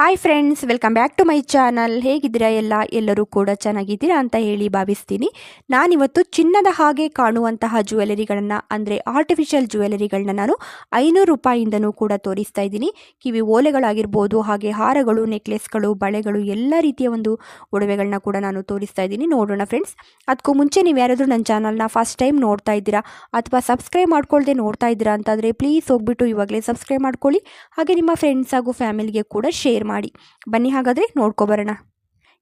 Hi friends welcome back to my channel ಹೇಗಿದ್ದೀರಾ ಎಲ್ಲ? ಎಲ್ಲರೂ ಕೂಡ ಚೆನ್ನಾಗಿದ್ದೀರಾ ಅಂತ ಹೇಳಿ ಭಾವಿಸ್ತೀನಿ. ನಾನಿವತ್ತು ಚಿನ್ನದ ಹಾಗೆ ಕಾಣುವಂತಹ ಜ್ಯುವೆಲರಿಗಳನ್ನು, ಅಂದರೆ ಆರ್ಟಿಫಿಷಿಯಲ್ ಜ್ಯುವೆಲರಿಗಳನ್ನ ನಾನು ಐನೂರು ರೂಪಾಯಿಂದನೂ ಕೂಡ ತೋರಿಸ್ತಾ ಇದ್ದೀನಿ. ಕಿವಿ ಓಲೆಗಳಾಗಿರ್ಬೋದು, ಹಾಗೆ ಹಾರಗಳು ನೆಕ್ಲೆಸ್ಗಳು ಬಳೆಗಳು, ಎಲ್ಲ ರೀತಿಯ ಒಂದು ಒಡವೆಗಳನ್ನ ಕೂಡ ನಾನು ತೋರಿಸ್ತಾ ಇದ್ದೀನಿ. ನೋಡೋಣ ಫ್ರೆಂಡ್ಸ್ ಅದಕ್ಕೂ ಮುಂಚೆ ನೀವು ಯಾರಾದರೂ ನನ್ನ ಚಾನಲ್ನ ಫಸ್ಟ್ ಟೈಮ್ ನೋಡ್ತಾ ಇದ್ದೀರಾ, ಅಥವಾ ಸಬ್ಸ್ಕ್ರೈಬ್ ಮಾಡ್ಕೊಳ್ದೆ ನೋಡ್ತಾ ಇದ್ದೀರಾ ಅಂತಂದರೆ ಪ್ಲೀಸ್ ಹೋಗ್ಬಿಟ್ಟು ಇವಾಗಲೇ ಸಬ್ಸ್ಕ್ರೈಬ್ ಮಾಡ್ಕೊಳ್ಳಿ. ಹಾಗೆ ನಿಮ್ಮ ಫ್ರೆಂಡ್ಸ್ ಹಾಗೂ ಫ್ಯಾಮಿಲಿಗೆ ಕೂಡ ಶೇರ್ ಮಾಡಿ. ಬನ್ನಿ ಹಾಗಾದರೆ ನೋಡ್ಕೊಬರೋಣ.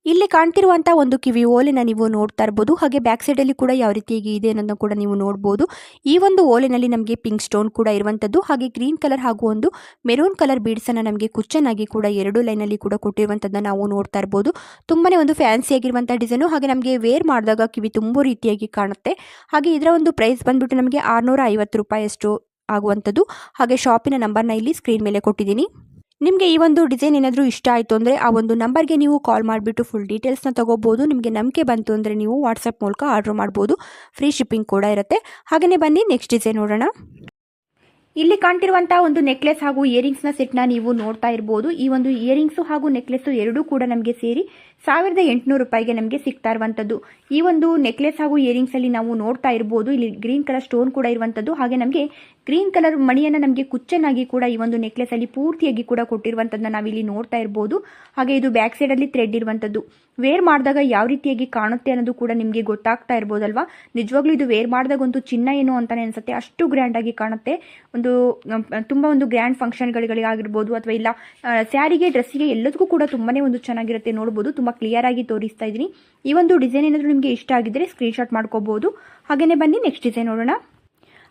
ಇಲ್ಲಿ ಕಾಣ್ತಿರುವಂಥ ಒಂದು ಕಿವಿ ಓಲೆನ ನೀವು ನೋಡ್ತಾ ಇರ್ಬೋದು. ಹಾಗೆ ಬ್ಯಾಕ್ ಸೈಡಲ್ಲಿ ಕೂಡ ಯಾವ ರೀತಿಯಾಗಿ ಇದೆ ಅನ್ನೋದನ್ನು ಕೂಡ ನೀವು ನೋಡ್ಬೋದು. ಈ ಒಂದು ಓಲೆನಲ್ಲಿ ನಮಗೆ ಪಿಂಕ್ ಸ್ಟೋನ್ ಕೂಡ ಇರುವಂಥದ್ದು ಹಾಗೆ ಗ್ರೀನ್ ಕಲರ್ ಹಾಗೂ ಒಂದು ಮೆರೂನ್ ಕಲರ್ ಬೀಡ್ಸನ್ನು ನಮಗೆ ಕುಚ್ಚನಾಗಿ ಕೂಡ ಎರಡು ಲೈನಲ್ಲಿ ಕೂಡ ಕೊಟ್ಟಿರುವಂಥದ್ದನ್ನು ನಾವು ನೋಡ್ತಾ ಇರ್ಬೋದು. ತುಂಬಾ ಒಂದು ಫ್ಯಾನ್ಸಿ ಆಗಿರುವಂಥ ಡಿಸೈನು ಹಾಗೆ ನಮಗೆ ವೇರ್ ಮಾಡಿದಾಗ ಕಿವಿ ತುಂಬ ರೀತಿಯಾಗಿ ಕಾಣುತ್ತೆ. ಹಾಗೆ ಇದರ ಒಂದು ಪ್ರೈಸ್ ಬಂದುಬಿಟ್ಟು ನಮಗೆ ಆರುನೂರ ಐವತ್ತು ರೂಪಾಯಿಯಷ್ಟು ಆಗುವಂಥದ್ದು ಹಾಗೆ ಶಾಪಿನ ನಂಬರ್ನ ಇಲ್ಲಿ ಸ್ಕ್ರೀನ್ ಮೇಲೆ ಕೊಟ್ಟಿದ್ದೀನಿ. ನಿಮಗೆ ಈ ಒಂದು ಡಿಸೈನ್ ಏನಾದರೂ ಇಷ್ಟ ಆಯಿತು ಅಂದರೆ ಆ ಒಂದು ನಂಬರ್ಗೆ ನೀವು ಕಾಲ್ ಮಾಡಿಬಿಟ್ಟು ಫುಲ್ ಡೀಟೇಲ್ಸ್ನ ತೊಗೋಬೋದು. ನಿಮಗೆ ನಂಬಿಕೆ ಬಂತು ಅಂದರೆ ನೀವು ವಾಟ್ಸಪ್ ಮೂಲಕ ಆರ್ಡ್ರ್ ಮಾಡ್ಬೋದು. ಫ್ರೀ ಶಿಪ್ಪಿಂಗ್ ಕೂಡ ಇರುತ್ತೆ. ಹಾಗೆಯೇ ಬನ್ನಿ ನೆಕ್ಸ್ಟ್ ಡಿಸೈನ್ ನೋಡೋಣ. ಇಲ್ಲಿ ಕಾಣ್ತಿರುವಂಥ ಒಂದು ನೆಕ್ಲೆಸ್ ಹಾಗೂ ಇಯರಿಂಗ್ಸ್ನ ಸೆಟ್ನ ನೀವು ನೋಡ್ತಾ ಇರ್ಬೋದು. ಈ ಒಂದು ಇಯರಿಂಗ್ಸು ಹಾಗೂ ನೆಕ್ಲೆಸ್ಸು ಎರಡೂ ಕೂಡ ನಮಗೆ ಸೇರಿ ಸಾವಿರದ ಎಂಟುನೂರು ರೂಪಾಯಿಗೆ ನಮಗೆ ಸಿಗ್ತಾ ಇರುವಂಥದ್ದು ಈ ಒಂದು ನೆಕ್ಲೆಸ್ ಹಾಗೂ ಇಯರಿಂಗ್ಸಲ್ಲಿ ನಾವು ನೋಡ್ತಾ ಇರ್ಬೋದು. ಇಲ್ಲಿ ಗ್ರೀನ್ ಕಲರ್ ಸ್ಟೋನ್ ಕೂಡ ಇರುವಂಥದ್ದು ಹಾಗೆ ನಮಗೆ ಗ್ರೀನ್ ಕಲರ್ ಮಣಿಯನ್ನ ನಮಗೆ ಕುಚ್ಚನಾಗಿ ಕೂಡ ಈ ಒಂದು ನೆಕ್ಲೆಸ್ ಅಲ್ಲಿ ಪೂರ್ತಿಯಾಗಿ ಕೂಡ ಕೊಟ್ಟಿರುವಂಥದ್ದನ್ನ ನಾವಿಲ್ಲಿ ನೋಡ್ತಾ ಇರಬಹುದು ಹಾಗೆ ಇದು ಬ್ಯಾಕ್ ಸೈಡ್ ಅಲ್ಲಿ ಥ್ರೆಡ್ ಇರುವಂತದ್ದು. ವೇರ್ ಮಾಡಿದಾಗ ಯಾವ ರೀತಿಯಾಗಿ ಕಾಣುತ್ತೆ ಅನ್ನೋದು ಕೂಡ ನಿಮಗೆ ಗೊತ್ತಾಗ್ತಾ ಇರ್ಬೋದಲ್ವಾ? ನಿಜವಾಗ್ಲೂ ಇದು ವೇರ್ ಮಾಡಿದಾಗ ಒಂದು ಚಿನ್ನ ಏನು ಅಂತಾನೆ ಅನ್ಸುತ್ತೆ. ಅಷ್ಟು ಗ್ರ್ಯಾಂಡ್ ಆಗಿ ಕಾಣುತ್ತೆ. ಒಂದು ತುಂಬಾ ಒಂದು ಗ್ರ್ಯಾಂಡ್ ಫಂಕ್ಷನ್ ಗಳಿಗಾಗಿರ್ಬೋದು ಅಥವಾ ಇಲ್ಲ ಸ್ಯಾರಿಗೆ ಡ್ರೆಸ್ಸಿಗೆ ಎಲ್ಲದಕ್ಕೂ ಕೂಡ ತುಂಬಾನೇ ಒಂದು ಚೆನ್ನಾಗಿರುತ್ತೆ ನೋಡಬಹುದು ತುಂಬಾ ಕ್ಲಿಯರ್ ಆಗಿ ತೋರಿಸ್ತಾ ಇದೀನಿ ಈ ಒಂದು ಡಿಸೈನ್ ಏನಾದರೂ ನಿಮಗೆ ಇಷ್ಟ ಆಗಿದ್ರೆ ಸ್ಕ್ರೀನ್ಶಾಟ್ ಮಾಡ್ಕೋಬಹುದು ಹಾಗೇನೆ ಬನ್ನಿ ನೆಕ್ಸ್ಟ್ ಡಿಸೈನ್ ನೋಡೋಣ.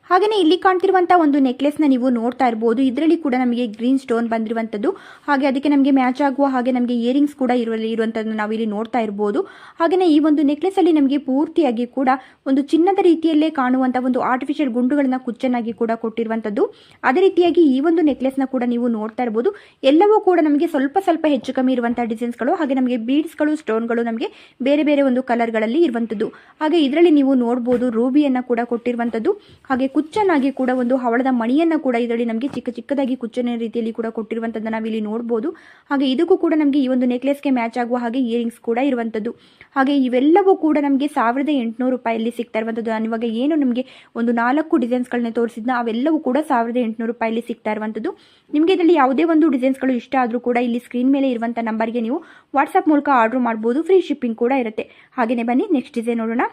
ಹಾಗೆಯೇ ಇಲ್ಲಿ ಕಾಣ್ತಿರುವಂತಹ ಒಂದು ನೆಕ್ಲೆಸ್ನ ನೀವು ನೋಡ್ತಾ ಇರಬಹುದು ಇದರಲ್ಲಿ ಕೂಡ ನಮಗೆ ಗ್ರೀನ್ ಸ್ಟೋನ್ ಬಂದಿರುವಂತದ್ದು. ಹಾಗೆ ಅದಕ್ಕೆ ನಮಗೆ ಮ್ಯಾಚ್ ಆಗುವ ಹಾಗೆ ನಮಗೆ ಇಯರಿಂಗ್ಸ್ ಕೂಡ ಇರುವಂತದ್ದು ನಾವು ಇಲ್ಲಿ ನೋಡ್ತಾ ಇರಬಹುದು ಹಾಗೆಯೇ ಈ ಒಂದು ನೆಕ್ಲೆಸ್ ಅಲ್ಲಿ ನಮಗೆ ಪೂರ್ತಿಯಾಗಿ ಕೂಡ ಒಂದು ಚಿನ್ನದ ರೀತಿಯಲ್ಲೇ ಕಾಣುವಂತಹ ಒಂದು ಆರ್ಟಿಫಿಷಿಯಲ್ ಗುಂಡುಗಳನ್ನ ಕುಚ್ಚನಾಗಿ ಕೂಡ ಕೊಟ್ಟಿರುವಂತದ್ದು. ಅದೇ ರೀತಿಯಾಗಿ ಈ ಒಂದು ನೆಕ್ಲೆಸ್ನ ಕೂಡ ನೀವು ನೋಡ್ತಾ ಇರಬಹುದು ಎಲ್ಲವೂ ಕೂಡ ನಮಗೆ ಸ್ವಲ್ಪ ಸ್ವಲ್ಪ ಹೆಚ್ಚು ಕಮ್ಮಿ ಇರುವಂತಹ ಡಿಸೈನ್ಸ್ಗಳು, ಹಾಗೆ ನಮಗೆ ಬೀಡ್ಸ್ಗಳು ಸ್ಟೋನ್ಗಳು ನಮಗೆ ಬೇರೆ ಬೇರೆ ಒಂದು ಕಲರ್ಗಳಲ್ಲಿ ಇರುವಂತದ್ದು. ಹಾಗೆ ಇದರಲ್ಲಿ ನೀವು ನೋಡಬಹುದು ರೂಬಿಯನ್ನ ಕೂಡ ಕೊಟ್ಟಿರುವಂತದ್ದು. ಹಾಗೆ ಕುಚ್ಚನಾಗಿ ಕೂಡ ಒಂದು ಹವಳದ ಮಣಿಯನ್ನ ಕೂಡ ಇದರಲ್ಲಿ ನಮಗೆ ಚಿಕ್ಕ ಚಿಕ್ಕದಾಗಿ ಕುಚ್ಚನ ರೀತಿಯಲ್ಲಿ ಕೂಡ ಕೊಟ್ಟಿರುವಂಥದ್ದನ್ನ ನಾವಿಲ್ಲಿ ನೋಡ್ಬೋದು. ಹಾಗೆ ಇದಕ್ಕೂ ಕೂಡ ನಮಗೆ ಈ ಒಂದು ನೆಕ್ಲೆಸ್ಗೆ ಮ್ಯಾಚ್ ಆಗುವ ಹಾಗೆ ಇಯರಿಂಗ್ಸ್ ಕೂಡ ಇರುವಂಥದ್ದು ಹಾಗೆ ಇವೆಲ್ಲವೂ ಕೂಡ ನಮಗೆ ಸಾವಿರದ ಎಂಟುನೂರು ರೂಪಾಯಲ್ಲಿ ಸಿಗ್ತಾ ಇರುವಂಥದ್ದು ನಾನು ಇವಾಗ ಏನು ನಮಗೆ ಒಂದು ನಾಲ್ಕು ಡಿಸೈನ್ಸ್ಗಳನ್ನ ತೋರಿಸಿದ್ನ ಅವೆಲ್ಲವೂ ಕೂಡ ಸಾವಿರದ ಎಂಟುನೂರು ರೂಪಾಯಲ್ಲಿ ಸಿಗ್ತಾ ಇರುವಂಥದ್ದು ನಿಮಗೆ ಇದರಲ್ಲಿ ಯಾವುದೇ ಒಂದು ಡಿಸೈನ್ಸ್ಗಳು ಇಷ್ಟ ಆದರೂ ಕೂಡ ಇಲ್ಲಿ ಸ್ಕ್ರೀನ್ ಮೇಲೆ ಇರುವಂಥ ನಂಬರ್ಗೆ ನೀವು ವಾಟ್ಸಪ್ ಮೂಲಕ ಆರ್ಡರ್ ಮಾಡ್ಬೋದು. ಫ್ರೀ ಶಿಪ್ಪಿಂಗ್ ಕೂಡ ಇರುತ್ತೆ. ಹಾಗೆಯೇ ಬನ್ನಿ ನೆಕ್ಸ್ಟ್ ಡಿಸೈನ್ ನೋಡೋಣ.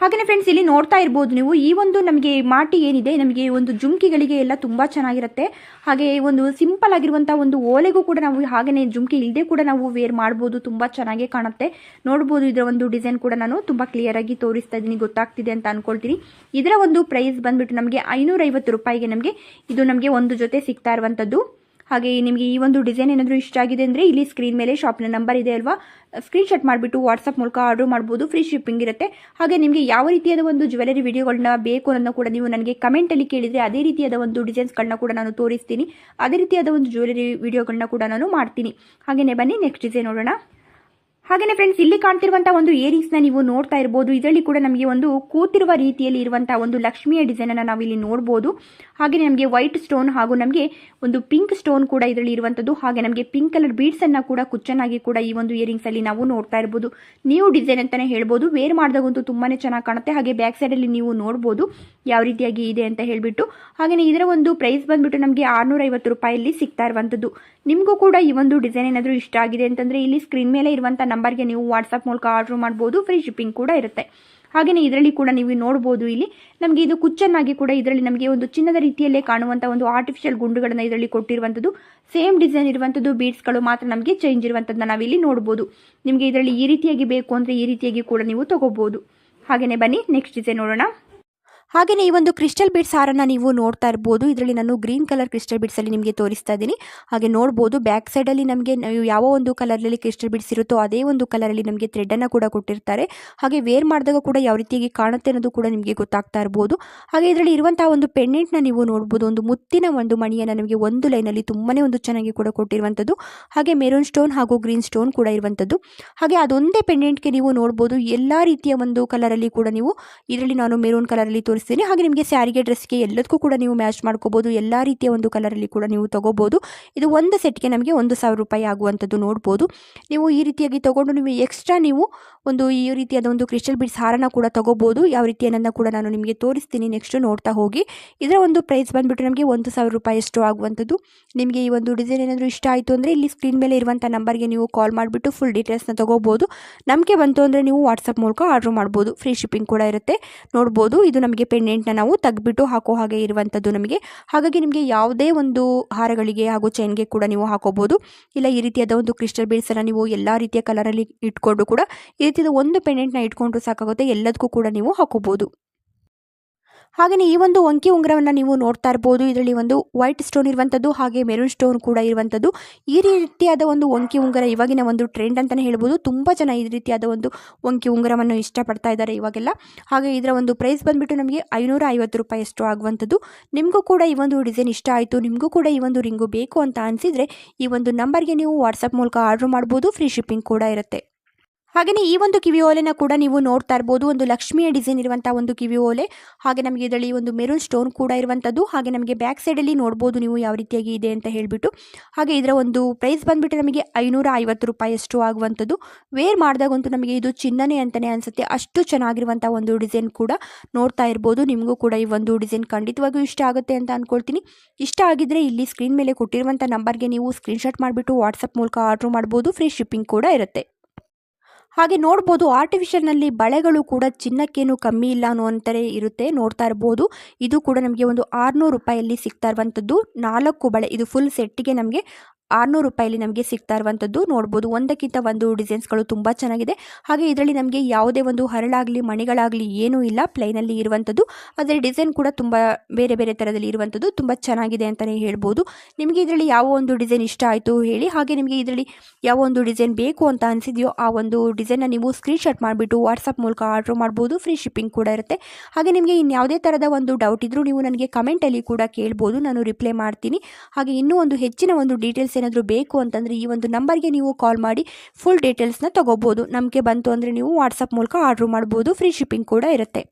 ಹಾಗೆಯೇ ಫ್ರೆಂಡ್ಸ್ ಇಲ್ಲಿ ನೋಡ್ತಾ ಇರ್ಬೋದು ನೀವು, ಈ ಒಂದು ನಮಗೆ ಮಾಟಿ ಏನಿದೆ, ನಮಗೆ ಒಂದು ಜುಮ್ಕಿಗಳಿಗೆ ಎಲ್ಲ ತುಂಬ ಚೆನ್ನಾಗಿರುತ್ತೆ. ಹಾಗೆ ಒಂದು ಸಿಂಪಲ್ ಆಗಿರುವಂಥ ಒಂದು ಓಲೆಗೂ ಕೂಡ ನಾವು ಹಾಗೆಯೇ ಜುಮ್ಕಿ ಇಲ್ಲದೆ ಕೂಡ ನಾವು ವೇರ್ ಮಾಡ್ಬೋದು, ತುಂಬ ಚೆನ್ನಾಗಿ ಕಾಣುತ್ತೆ. ನೋಡ್ಬೋದು, ಇದರ ಒಂದು ಡಿಸೈನ್ ಕೂಡ ನಾನು ತುಂಬ ಕ್ಲಿಯರ್ ಆಗಿ ತೋರಿಸ್ತಾ ಇದ್ದೀನಿ, ಗೊತ್ತಾಗ್ತಿದೆ ಅಂತ ಅನ್ಕೊಳ್ತೀನಿ. ಇದರ ಒಂದು ಪ್ರೈಸ್ ಬಂದ್ಬಿಟ್ಟು ನಮಗೆ ಐನೂರೈವತ್ತು ರೂಪಾಯಿಗೆ ನಮಗೆ, ಇದು ನಮಗೆ ಒಂದು ಜೊತೆ ಸಿಗ್ತಾ ಇರುವಂಥದ್ದು ಹಾಗೆ ನಿಮಗೆ ಈ ಒಂದು ಡಿಸೈನ್ ಏನಾದರೂ ಇಷ್ಟ ಆಗಿದೆ ಅಂದರೆ ಇಲ್ಲಿ ಸ್ಕ್ರೀನ್ ಮೇಲೆ ಶಾಪ್ನ ನಂಬರ್ ಇದೆ ಅಲ್ವಾ? ಸ್ಕ್ರೀನ್ಶಾಟ್ ಮಾಡಿಬಿಟ್ಟು ವಾಟ್ಸಪ್ ಮೂಲಕ ಆರ್ಡರ್ ಮಾಡ್ಬೋದು ಫ್ರೀ ಶಿಪ್ಪಿಂಗ್ ಇರುತ್ತೆ. ಹಾಗೆ ನಿಮಗೆ ಯಾವ ರೀತಿಯಾದ ಒಂದು ಜ್ಯುವೆಲರಿ ವಿಡಿಯೋಗಳನ್ನ ಬೇಕು ಅನ್ನೋದನ್ನು ಕೂಡ ನೀವು ನನಗೆ ಕಮೆಂಟಲ್ಲಿ ಕೇಳಿದರೆ ಅದೇ ರೀತಿಯಾದ ಒಂದು ಡಿಸೈನ್ಸ್ಗಳನ್ನ ಕೂಡ ನಾನು ತೋರಿಸ್ತೀನಿ. ಅದೇ ರೀತಿಯಾದ ಒಂದು ಜ್ಯುವೆಲರಿ ವಿಡಿಯೋಗಳನ್ನ ಕೂಡ ನಾನು ಮಾಡ್ತೀನಿ. ಹಾಗೆಯೇ ಬನ್ನಿ ನೆಕ್ಸ್ಟ್ ಡಿಸೈನ್ ನೋಡೋಣ. ಹಾಗೆಯೇ ಫ್ರೆಂಡ್ಸ್ ಇಲ್ಲಿ ಕಾಣ್ತಿರುವಂತಹ ಒಂದು ಇಯರಿಂಗ್ಸ್ನ ನೀವು ನೋಡ್ತಾ ಇರಬಹುದು ಇದರಲ್ಲಿ ಕೂಡ ನಮಗೆ ಒಂದು ಕೂತಿರುವ ರೀತಿಯಲ್ಲಿ ಇರುವಂತಹ ಒಂದು ಲಕ್ಷ್ಮಿಯ ಡಿಸೈನ್ ಅನ್ನ ನಾವು ಇಲ್ಲಿ ನೋಡಬಹುದು ಹಾಗೆ ನಮಗೆ ವೈಟ್ ಸ್ಟೋನ್ ಹಾಗೂ ನಮಗೆ ಒಂದು ಪಿಂಕ್ ಸ್ಟೋನ್ ಕೂಡ ಇದರಲ್ಲಿ ಇರುವಂತದ್ದು ಹಾಗೆ ನಮಗೆ ಪಿಂಕ್ ಕಲರ್ ಬೀಡ್ಸ್ ಅನ್ನ ಕೂಡ ಕುಚ್ಚನಾಗಿ ಕೂಡ ಈ ಒಂದು ಇಯರಿಂಗ್ಸ್ ಅಲ್ಲಿ ನಾವು ನೋಡ್ತಾ ಇರಬಹುದು ನ್ಯೂ ಡಿಸೈನ್ ಅಂತಾನೆ ಹೇಳ್ಬೋದು. ವೇರ್ ಮಾಡಿದಾಗಂತೂ ತುಂಬಾನೇ ಚೆನ್ನಾಗಿ ಕಾಣುತ್ತೆ. ಹಾಗೆ ಬ್ಯಾಕ್ ಸೈಡ್ ಅಲ್ಲಿ ನೀವು ನೋಡಬಹುದು ಯಾವ ರೀತಿಯಾಗಿ ಇದೆ ಅಂತ ಹೇಳ್ಬಿಟ್ಟು. ಹಾಗೆ ಇದರ ಒಂದು ಪ್ರೈಸ್ ಬಂದ್ಬಿಟ್ಟು ನಮಗೆ ಆರ್ನೂರ ಐವತ್ತು ರೂಪಾಯಲ್ಲಿ ಸಿಗ್ತಾ ಇರುವಂತದ್ದು ನಿಮಗೂ ಕೂಡ ಈ ಒಂದು ಡಿಸೈನ್ ಏನಾದರೂ ಇಷ್ಟ ಆಗಿದೆ ಅಂತಂದ್ರೆ ಇಲ್ಲಿ ಸ್ಕ್ರೀನ್ ಮೇಲೆ ಇರುವಂಥ ನಂಬರ್ಗೆ ನೀವು ವಾಟ್ಸಪ್ ಮೂಲಕ ಆರ್ಡರ್ ಮಾಡ್ಬೋದು ಫ್ರೀ ಶಿಪ್ಪಿಂಗ್ ಕೂಡ ಇರುತ್ತೆ. ಹಾಗೆಯೇ ಇದರಲ್ಲಿ ಕೂಡ ನೀವು ನೋಡ್ಬೋದು ಇಲ್ಲಿ. ನಮಗೆ ಇದು ಕುಚ್ಚನ್ನಾಗಿ ಕೂಡ ಇದರಲ್ಲಿ ನಮಗೆ ಒಂದು ಚಿನ್ನದ ರೀತಿಯಲ್ಲೇ ಕಾಣುವಂಥ ಒಂದು ಆರ್ಟಿಫಿಷಿಯಲ್ ಗುಂಡುಗಳನ್ನು ಇದರಲ್ಲಿ ಕೊಟ್ಟಿರುವಂಥದ್ದು. ಸೇಮ್ ಡಿಸೈನ್ ಇರುವಂಥದ್ದು ಬೀಡ್ಸ್ಗಳು ಮಾತ್ರ ನಮಗೆ ಚೇಂಜ್ ಇರುವಂಥದ್ದನ್ನ ನಾವಿಲ್ಲಿ ನೋಡ್ಬೋದು. ನಿಮಗೆ ಇದರಲ್ಲಿ ಈ ರೀತಿಯಾಗಿ ಬೇಕು ಅಂದರೆ ಈ ರೀತಿಯಾಗಿ ಕೂಡ ನೀವು ತಗೋಬಹುದು ಹಾಗೆಯೇ ಬನ್ನಿ ನೆಕ್ಸ್ಟ್ ಡಿಸೈನ್ ನೋಡೋಣ. ಹಾಗೆಯೇ ಈ ಒಂದು ಕ್ರಿಸ್ಟಲ್ ಬೀಡ್ಸ್ ಹಾರನ್ನು ನೀವು ನೋಡ್ತಾ ಇರ್ಬೋದು. ಇದರಲ್ಲಿ ನಾನು ಗ್ರೀನ್ ಕಲರ್ ಕ್ರಿಸ್ಟಲ್ ಬೀಡ್ಸಲ್ಲಿ ನಿಮಗೆ ತೋರಿಸ್ತಾ ಇದ್ದೀನಿ. ಹಾಗೆ ನೋಡ್ಬೋದು ಬ್ಯಾಕ್ ಸೈಡಲ್ಲಿ ನಮಗೆ ಯಾವ ಒಂದು ಕಲರಲ್ಲಿ ಕ್ರಿಸ್ಟಲ್ ಬೀಡ್ಸ್ ಇರುತ್ತೋ ಅದೇ ಒಂದು ಕಲರಲ್ಲಿ ನಮಗೆ ಥ್ರೆಡನ್ನು ಕೂಡ ಕೊಟ್ಟಿರ್ತಾರೆ. ಹಾಗೆ ವೇರ್ ಮಾಡಿದಾಗ ಕೂಡ ಯಾವ ರೀತಿಯಾಗಿ ಕಾಣುತ್ತೆ ಅನ್ನೋದು ಕೂಡ ನಿಮಗೆ ಗೊತ್ತಾಗ್ತಾ ಇರ್ಬೋದು. ಹಾಗೆ ಇದರಲ್ಲಿ ಇರುವಂತಹ ಒಂದು ಪೆಂಡೆಂಟ್ನ ನೀವು ನೋಡ್ಬೋದು. ಒಂದು ಮುತ್ತಿನ ಒಂದು ಮಣಿಯನ್ನು ನಮಗೆ ಒಂದು ಲೈನಲ್ಲಿ ತುಂಬಾನೇ ಒಂದು ಚೆನ್ನಾಗಿ ಕೂಡ ಕೊಟ್ಟಿರುವಂಥದ್ದು. ಹಾಗೆ ಮೆರೂನ್ ಸ್ಟೋನ್ ಹಾಗೂ ಗ್ರೀನ್ ಸ್ಟೋನ್ ಕೂಡ ಇರುವಂಥದ್ದು. ಹಾಗೆ ಅದೊಂದೇ ಪೆಂಡೆಂಟ್ಗೆ ನೀವು ನೋಡ್ಬೋದು. ಎಲ್ಲ ರೀತಿಯ ಒಂದು ಕಲರಲ್ಲಿ ಕೂಡ ನೀವು ಇದರಲ್ಲಿ ನಾನು ಮೆರೂನ್ ಕಲರಲ್ಲಿ ತೋರಿಸ್ ತೋರಿಸ್ತೀನಿ. ಹಾಗೆ ನಿಮಗೆ ಸ್ಯಾರಿಗೆ ಡ್ರೆಸ್ಗೆ ಎಲ್ಲದಕ್ಕೂ ಕೂಡ ನೀವು ಮ್ಯಾಚ್ ಮಾಡ್ಕೋಬೋದು. ಎಲ್ಲ ರೀತಿಯ ಒಂದು ಕಲರಲ್ಲಿ ಕೂಡ ನೀವು ತೊಗೋಬೋದು. ಇದು ಒಂದು ಸೆಟ್ಗೆ ನಮಗೆ ಒಂದು ಸಾವಿರ ರೂಪಾಯಿ ಆಗುವಂಥದ್ದು ನೋಡ್ಬೋದು. ನೀವು ಈ ರೀತಿಯಾಗಿ ತೊಗೊಂಡು ನೀವು ಎಕ್ಸ್ಟ್ರಾ ನೀವು ಒಂದು ಈ ರೀತಿಯಾದ ಒಂದು ಕ್ರಿಸ್ಟಲ್ ಬಿಡ್ಸ್ ಹಾರನ ಕೂಡ ತೊಗೋಬೋದು. ಯಾವ ರೀತಿ ಏನನ್ನ ಕೂಡ ನಾನು ನಿಮಗೆ ತೋರಿಸ್ತೀನಿ ನೆಕ್ಸ್ಟ್ ನೋಡ್ತಾ ಹೋಗಿ. ಇದರ ಒಂದು ಪ್ರೈಸ್ ಬಂದುಬಿಟ್ಟು ನಮಗೆ ಒಂದು ಸಾವಿರ ರೂಪಾಯಿ ಅಷ್ಟು ಆಗುವಂಥದ್ದು. ನಿಮಗೆ ಈ ಒಂದು ಡಿಸೈನ್ ಏನಾದರೂ ಇಷ್ಟ ಆಯಿತು ಅಂದರೆ ಇಲ್ಲಿ ಸ್ಕ್ರೀನ್ ಮೇಲೆ ಇರುವಂಥ ನಂಬರ್ಗೆ ನೀವು ಕಾಲ್ ಮಾಡಿಬಿಟ್ಟು ಫುಲ್ ಡೀಟೇಲ್ಸ್ನ ತೊಗೋಬೋದು. ನಮಗೆ ಬಂತು ಅಂದರೆ ನೀವು ವಾಟ್ಸಪ್ ಮೂಲಕ ಆರ್ಡ್ರ್ ಮಾಡ್ಬೋದು. ಫ್ರೀ ಶಿಪ್ಪಿಂಗ್ ಕೂಡ ಇರುತ್ತೆ. ನೋಡ್ಬೋದು. ಇದು ನಮಗೆ ಪೆಂಡೆಂಟ್ನ ನಾವು ತೆಗ್ಬಿಟ್ಟು ಹಾಕೋ ಹಾಗೆ ಇರುವಂಥದ್ದು ನಮಗೆ. ಹಾಗಾಗಿ ನಿಮಗೆ ಯಾವುದೇ ಒಂದು ಹಾರಗಳಿಗೆ ಹಾಗೂ ಚೈನ್ಗೆ ಕೂಡ ನೀವು ಹಾಕೋಬೋದು. ಇಲ್ಲ, ಈ ರೀತಿಯಾದ ಒಂದು ಕ್ರಿಸ್ಟಲ್ ಬೀಡ್ಸನ್ನು ನೀವು ಎಲ್ಲ ರೀತಿಯ ಕಲರಲ್ಲಿ ಇಟ್ಕೊಂಡು ಕೂಡ ಈ ರೀತಿಯಾದ ಒಂದು ಪೆಂಡೆಂಟ್ನ ಇಟ್ಕೊಂಡ್ರೂ ಸಾಕಾಗುತ್ತೆ. ಎಲ್ಲದಕ್ಕೂ ಕೂಡ ನೀವು ಹಾಕೋಬೋದು. ಹಾಗೆಯೇ ಈ ಒಂದು ಒಂಕಿ ಉಂಗುರವನ್ನು ನೀವು ನೋಡ್ತಾ ಇರ್ಬೋದು. ಇದರಲ್ಲಿ ಒಂದು ವೈಟ್ ಸ್ಟೋನ್ ಇರುವಂಥದ್ದು ಹಾಗೆ ಮೆರೂನ್ ಸ್ಟೋನ್ ಕೂಡ ಇರುವಂಥದ್ದು ಈ ರೀತಿಯಾದ ಒಂದು ಒಂಕಿ ಉಂಗುರ ಇವಾಗಿನ ಒಂದು ಟ್ರೆಂಡ್ ಅಂತಲೇ ಹೇಳ್ಬೋದು. ತುಂಬ ಜನ ಈ ರೀತಿಯಾದ ಒಂದು ಒಂಕಿ ಉಂಗುರವನ್ನು ಇಷ್ಟಪಡ್ತಾ ಇದ್ದಾರೆ ಇವಾಗೆಲ್ಲ. ಹಾಗೆ ಇದರ ಒಂದು ಪ್ರೈಸ್ ಬಂದುಬಿಟ್ಟು ನಮಗೆ ಐನೂರ ಐವತ್ತು ರೂಪಾಯಿ ಅಷ್ಟು ಆಗುವಂಥದ್ದು ನಿಮಗೂ ಕೂಡ ಈ ಒಂದು ಡಿಸೈನ್ ಇಷ್ಟ ಆಯಿತು. ನಿಮಗೂ ಕೂಡ ಈ ಒಂದು ರಿಂಗು ಬೇಕು ಅಂತ ಅನಿಸಿದರೆ ಈ ಒಂದು ನಂಬರ್ಗೆ ನೀವು ವಾಟ್ಸಪ್ ಮೂಲಕ ಆರ್ಡ್ರ್ ಮಾಡ್ಬೋದು. ಫ್ರೀ ಶಿಪ್ಪಿಂಗ್ ಕೂಡ ಇರುತ್ತೆ. ಹಾಗೆಯೇ ಈ ಒಂದು ಕಿವಿ ಓಲೆನ ಕೂಡ ನೀವು ನೋಡ್ತಾ ಇರ್ಬೋದು. ಒಂದು ಲಕ್ಷ್ಮಿಯ ಡಿಸೈನ್ ಇರುವಂಥ ಒಂದು ಕಿವಿ ಓಲೆ. ಹಾಗೆ ನಮಗೆ ಇದರಲ್ಲಿ ಒಂದು ಮೆರೂನ್ ಸ್ಟೋನ್ ಕೂಡ ಇರುವಂಥದ್ದು ಹಾಗೆ ನಮಗೆ ಬ್ಯಾಕ್ ಸೈಡಲ್ಲಿ ನೋಡ್ಬೋದು ನೀವು ಯಾವ ರೀತಿಯಾಗಿ ಇದೆ ಅಂತ ಹೇಳಿಬಿಟ್ಟು. ಹಾಗೆ ಇದರ ಒಂದು ಪ್ರೈಸ್ ಬಂದುಬಿಟ್ಟು ನಮಗೆ ಐನೂರ ಐವತ್ತು ರೂಪಾಯಿ ಅಷ್ಟು ಆಗುವಂಥದ್ದು. ವೇರ್ ಮಾಡಿದಾಗಂತೂ ನಮಗೆ ಇದು ಚಿನ್ನನೇ ಅಂತಲೇ ಅನಿಸುತ್ತೆ. ಅಷ್ಟು ಚೆನ್ನಾಗಿರುವಂಥ ಒಂದು ಡಿಸೈನ್ ಕೂಡ ನೋಡ್ತಾ ಇರ್ಬೋದು. ನಿಮಗೂ ಕೂಡ ಈ ಒಂದು ಡಿಸೈನ್ ಖಂಡಿತವಾಗಿಯೂ ಇಷ್ಟ ಆಗುತ್ತೆ ಅಂತ ಅಂದ್ಕೊಳ್ತೀನಿ ಇಷ್ಟ ಆಗಿದ್ರೆ ಇಲ್ಲಿ ಸ್ಕ್ರೀನ್ ಮೇಲೆ ಕೊಟ್ಟಿರುವಂಥ ನಂಬರ್ಗೆ ನೀವು ಸ್ಕ್ರೀನ್ಶಾಟ್ ಮಾಡಿಬಿಟ್ಟು ವಾಟ್ಸಪ್ ಮೂಲಕ ಆರ್ಡ್ರ್ ಮಾಡ್ಬೋದು. ಫ್ರೀ ಶಿಪ್ಪಿಂಗ್ ಕೂಡ ಇರುತ್ತೆ. ಹಾಗೆ ನೋಡ್ಬೋದು ಆರ್ಟಿಫಿಷಿಯಲ್ನಲ್ಲಿ ಬಳೆಗಳು ಕೂಡ ಚಿನ್ನಕ್ಕೇನು ಕಮ್ಮಿ ಇಲ್ಲ ಅನ್ನುವಂಥರೇ ಇರುತ್ತೆ, ನೋಡ್ತಾ ಇರ್ಬೋದು. ಇದು ಕೂಡ ನಮಗೆ ಒಂದು ಆರುನೂರು ರೂಪಾಯಲ್ಲಿ ಸಿಗ್ತಾ ಇರುವಂಥದ್ದು ನಾಲ್ಕು ಬಳೆ, ಇದು ಫುಲ್ ಸೆಟ್ಟಿಗೆ ನಮಗೆ ಆರುನೂರು ರೂಪಾಯಲ್ಲಿ ನಮಗೆ ಸಿಗ್ತಾ ಇರುವಂಥದ್ದು. ನೋಡ್ಬೋದು, ಒಂದಕ್ಕಿಂತ ಒಂದು ಡಿಸೈನ್ಸ್ಗಳು ತುಂಬ ಚೆನ್ನಾಗಿದೆ. ಹಾಗೆ ಇದರಲ್ಲಿ ನಮಗೆ ಯಾವುದೇ ಒಂದು ಹರಳಾಗಲಿ, ಮಣಿಗಳಾಗಲಿ ಏನೂ ಇಲ್ಲ. ಪ್ಲೈನಲ್ಲಿ ಇರುವಂಥದ್ದು. ಅದರ ಡಿಸೈನ್ ಕೂಡ ತುಂಬ ಬೇರೆ ಬೇರೆ ಥರದಲ್ಲಿ ಇರುವಂಥದ್ದು. ತುಂಬ ಚೆನ್ನಾಗಿದೆ ಅಂತಲೇ ಹೇಳ್ಬೋದು. ನಿಮಗೆ ಇದರಲ್ಲಿ ಯಾವ ಒಂದು ಡಿಸೈನ್ ಇಷ್ಟ ಆಯಿತು ಹೇಳಿ. ಹಾಗೆ ನಿಮಗೆ ಇದರಲ್ಲಿ ಯಾವ ಒಂದು ಡಿಸೈನ್ ಬೇಕು ಅಂತ ಅನಿಸಿದೆಯೋ ಆ ಒಂದು ಡಿಸೈನ್ನ ನೀವು ಸ್ಕ್ರೀನ್ಶಾಟ್ ಮಾಡಿಬಿಟ್ಟು ವಾಟ್ಸಪ್ ಮೂಲಕ ಆರ್ಡ್ರ್ ಮಾಡ್ಬೋದು. ಫ್ರೀ ಶಿಪ್ಪಿಂಗ್ ಕೂಡ ಇರುತ್ತೆ. ಹಾಗೆ ನಿಮಗೆ ಇನ್ಯಾವುದೇ ಥರದ ಒಂದು ಡೌಟ್ ಇದ್ದರೂ ನೀವು ನನಗೆ ಕಮೆಂಟಲ್ಲಿ ಕೂಡ ಕೇಳ್ಬೋದು. ನಾನು ರಿಪ್ಲೈ ಮಾಡ್ತೀನಿ. ಹಾಗೆ ಇನ್ನೂ ಒಂದು ಹೆಚ್ಚಿನ ಒಂದು ಡೀಟೇಲ್ಸ್ ಏನಾದರೂ ಬೇಕು ಅಂತಂದರೆ ಈ ಒಂದು ನಂಬರ್ಗೆ ನೀವು ಕಾಲ್ ಮಾಡಿ ಫುಲ್ ಡೀಟೇಲ್ಸ್ನ ತೊಗೋಬೋದು. ನಮಗೆ ಬಂತು ಅಂದರೆ ನೀವು ವಾಟ್ಸಪ್ ಮೂಲಕ ಆರ್ಡ್ರ್ ಮಾಡ್ಬೋದು. ಫ್ರೀ ಶಿಪ್ಪಿಂಗ್ ಕೂಡ ಇರುತ್ತೆ.